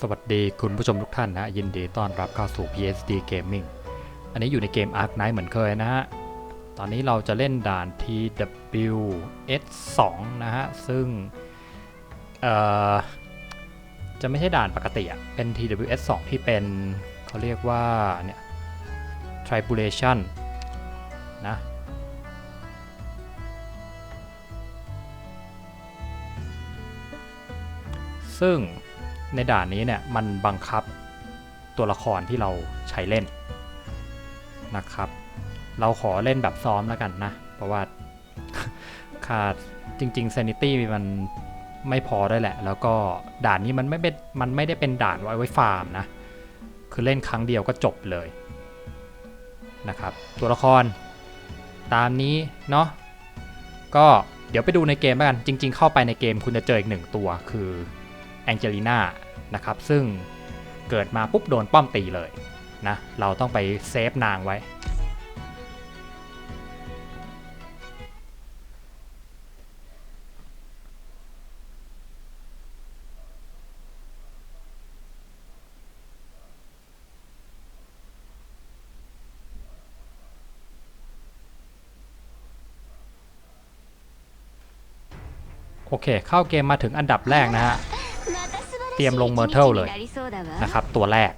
สวัสดีคุณผู้ชมทุกท่านนะ ยินดีต้อนรับเข้าสู่ PSD Gaming อันนี้อยู่ในเกม Ark Knight เหมือนเคยนะฮะ ตอนนี้เราจะเล่นด่าน TWS2 นะฮะ ซึ่ง เอ่อ จะไม่ใช่ด่านปกติอะเป็น TWS2 ที่เป็นเขาเรียกว่า เนี่ย Tribulation นะซึ่ง ในด่านนี้เนี่ยมันบังคับตัวละครที่เราใช้เล่นนะครับ เราขอเล่นแบบซ้อมแล้วกันนะ เพราะว่าขาดจริงๆ sanity มันไม่พอได้แหละ แล้วก็ด่านนี้มันไม่เป็นมันไม่ได้เป็นด่านไว้ไว้ฟาร์มนะ คือเล่นครั้งเดียวก็จบเลยนะครับ ตัวละครตามนี้เนาะก็เดี๋ยวไปดูในเกมแล้วกัน จริง ๆ เข้าไปในเกมคุณจะเจออีกหนึ่งตัวคือ แองเจลิน่านะครับซึ่งเกิดมาปุ๊บโดนป้อมตีเลยนะเราต้องไปเซฟนางไว้ โอเค เข้าเกมมาถึงอันดับแรกนะฮะ เตรียมลงเมอร์เทิลเลยนะนะคครับรับตัวแรก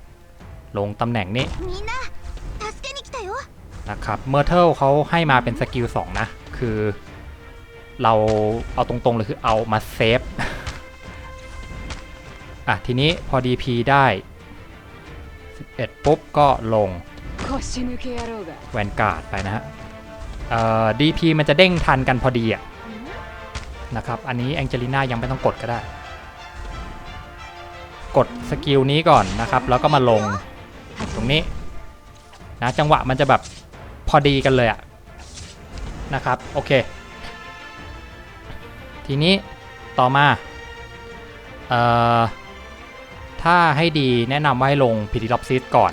ลงตำแหน่งนี้บนะครับเมอร์เทลเขาให้มาเป็นสกิล2นะ คือ เราเอาตรงๆเลยคือเอามาเซฟอะ ทีนี้พอ DP ได้ 11 ปุ๊บ ก็ลงแวนการ์ดไปนะฮะเอ่อ DP มันจะเด้งทันกันพอดีอะนะครับ อันนี้แองเจลิน่ายังไม่ต้องกดก็ได้ กดสกิลนี้ก่อนนะครับ แล้วก็มาลงตรงนี้นะจังหวะมันจะแบบพอดีกันเลยอะนะครับ โอเค ทีนี้ต่อมาเอ่อถ้าให้ดีแนะนำว่าให้ลงพิธีล็อปซิสก่อน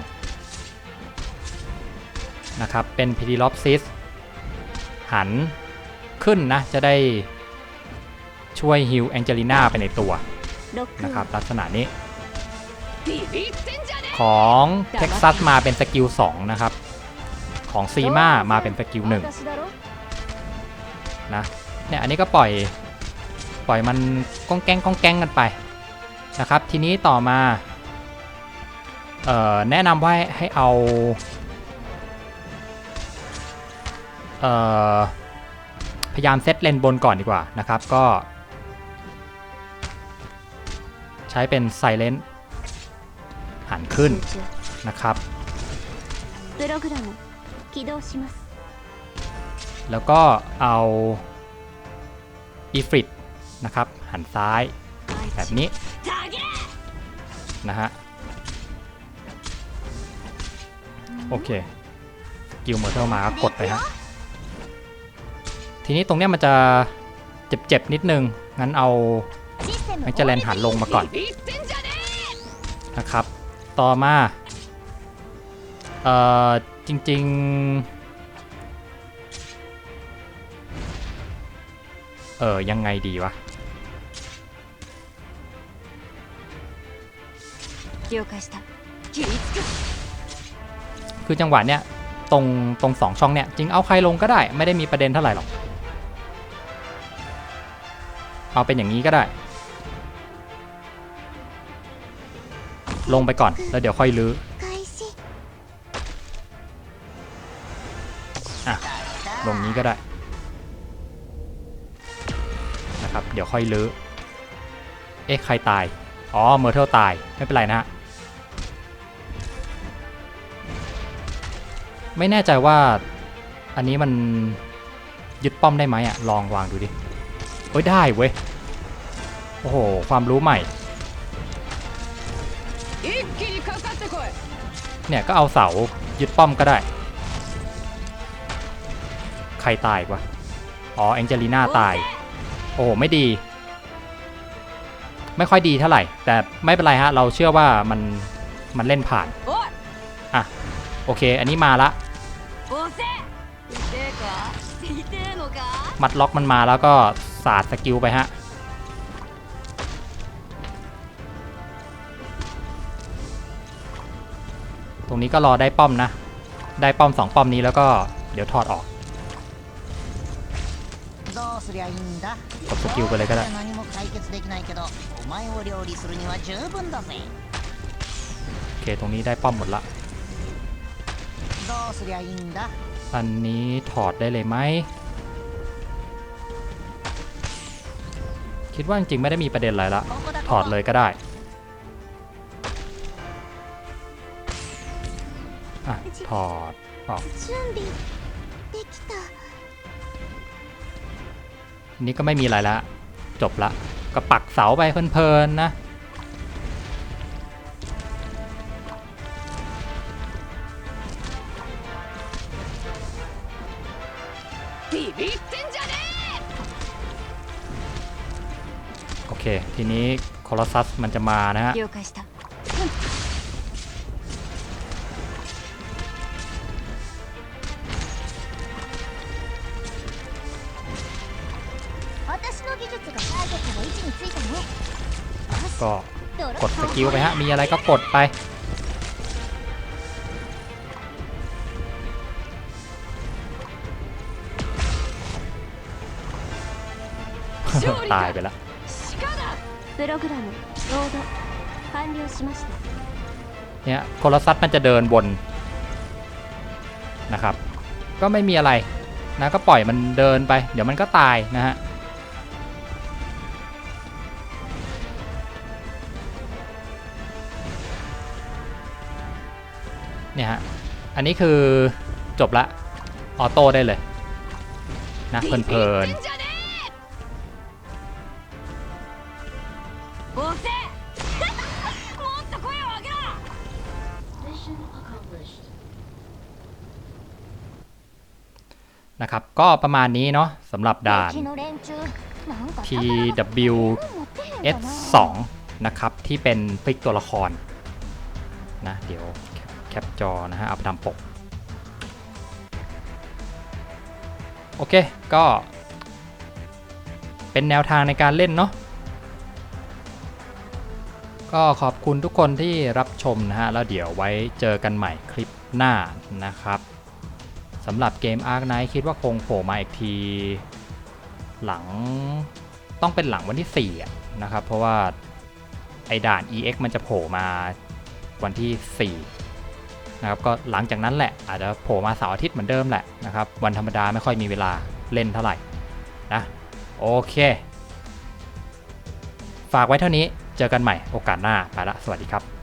นะครับ เป็นพิธีล็อปซิสหันขึ้นนะ จะได้ช่วยฮิวแองเจลิน่าไปในตัวนะครับ ลักษณะนี้ ของเท็กซัสมาเป็นสกิล2นะครับ ของซีมามาเป็นสกิล1นะเนี่ยอันนี้ก็ปล่อยปล่อยมันก้องแก้งก้องแก้งกันไปนะครับ ทีนี้ต่อมาเอ่อแนะนำว่าให้เอาเอ่อพยายามเซตเลนบนก่อนดีกว่านะครับก็ ใช้เป็นไซเลน หันขึ้นนะครับ แล้วก็เอาอีฟริตนะครับ หันซ้ายแบบนี้นะฮะโอเคสกิลเมอร์เทลมาก็กดไปฮะทีนี้ตรงเนี้ยมันจะเจ็บๆนิดนึง งั้นเอามันจะแลนหันลงมาก่อนนะครับ ต่อมาเอ่อจริง ๆ เออยังไงดีวะคือจังหวะเนี้ยตรงตรงสองช่องเนี้ยจริงเอาใครลงก็ได้ ไม่ได้มีประเด็นเท่าไหร่หรอก เอาเป็นอย่างนี้ก็ได้ ลงไปก่อน แล้วเดี๋ยวค่อยลื้ออะลงนี้ก็ได้นะครับเดี๋ยวค่อยลื้อเอ๊ะใครตาย อ๋อเมอร์เทลตายไม่เป็นไรนะฮะไม่แน่ใจว่าอันนี้มันยึดป้อมได้ไหมอะลองวางดูดิเอ้ยได้เว้ยโอ้โหความรู้ใหม่ เนี่ยก็เอาเสายึดป้อมก็ได้ ใครตายวะ อ๋อแองเจลิน่าตาย โอ้โหไม่ดี ไม่ค่อยดีเท่าไหร่ แต่ไม่เป็นไรฮะ เราเชื่อว่ามันมันเล่นผ่าน อะ โอเค อันนี้มาละมัดล็อกมันมาแล้วก็สาดสกิลไปฮะ ตรงนี้ก็รอได้ป้อมนะ ได้ป้อมสองป้อมนี้แล้วก็เดี๋ยวถอดออกกดสกิลไปเลยก็ได้โอเคตรงนี้ได้ป้อมหมดละอันนี้ถอดได้เลยไหมคิดว่าจริงไม่ได้มีประเด็นอะไรละ ถอดเลยก็ได้ อะถอด ออก นี่ก็ไม่มีอะไรละ จบละ ก็ปักเสาไปเพลินๆนะโอเค ทีนี้คอลอสัสมันจะมานะฮะ ก็กดสกิลไปฮะ มีอะไรก็กดไป ตายไปละเนี่ยโคลซัสมันจะเดินบนนะครับ ก็ไม่มีอะไรนะก็ปล่อยมันเดินไป เดี๋ยวมันก็ตายนะฮะ เนี่ยฮะ อันนี้คือจบละ ออโต้ได้เลย นะเพลินนะครับ ก็ประมาณนี้เนาะสำหรับด่าน TWS2 นะครับ ที่เป็นฟิกตัวละครนะเดี๋ยว ปแคปจอนะฮะเอาไปทำปก โอเค ก็ เป็นแนวทางในการเล่นเนาะ ก็ขอบคุณทุกคนที่รับชมนะฮะ แล้วเดี๋ยวไว้เจอกันใหม่คลิปหน้านะครับสำหรับเกม Ark Knight คิดว่าคงโผล่มาอีกที หลังต้องเป็นหลังวันที่4ะนะครับ เพราะว่าไอด่าน EX มันจะโผล่มาวันที่ 4 นะครับก็หลังจากนั้นแหละอาจจะโผล่มาเสาร์อาทิตย์เหมือนเดิมแหละนะครับวันธรรมดาไม่ค่อยมีเวลาเล่นเท่าไหร่นะโอเค ฝากไว้เท่านี้เจอกันใหม่โอกาสหน้าไปละสวัสดีครับ